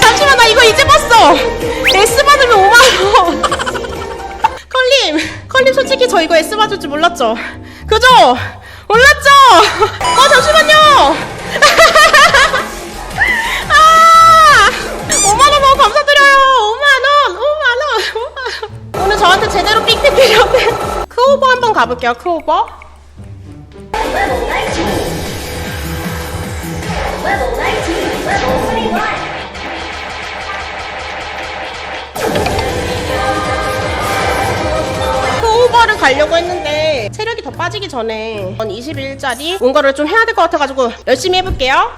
잠시만 나 이거 이제 봤어. S 받으면 5만원. 컬님 컬님 솔직히 저 이거 S 받을 줄 몰랐죠? 그죠? 몰랐죠? 어 잠시만요. 아 5만원 너무 감사드려요. 5만원 5만원 5만원. 오늘 저한테 제대로 삑삑 빌렸네 크오버 한번 가볼게요 크오버. 가려고 했는데 체력이 더 빠지기 전에 21짜리 뭔가를 좀 해야 될 것 같아가지고 열심히 해볼게요.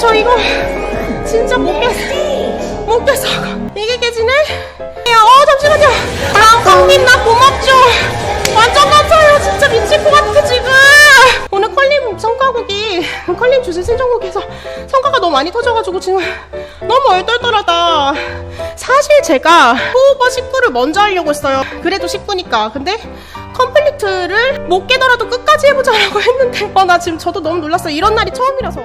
저 이거 진짜 못 깼어 못 깼어 이게 깨지네? 어 잠시만요. 랑콩님 나 고맙죠. 완전 감사해요. 진짜 미칠 것 같아 지금. 오늘 컬림 성과곡이 컬림 주신 신청곡에서 성과가 너무 많이 터져가지고 지금 너무 얼떨떨하다. 사실 제가 호오버 19를 먼저 하려고 했어요. 그래도 19니까. 근데 컴플리트를 못 깨더라도 끝까지 해보자라고 했는데 어 나 지금 저도 너무 놀랐어요. 이런 날이 처음이라서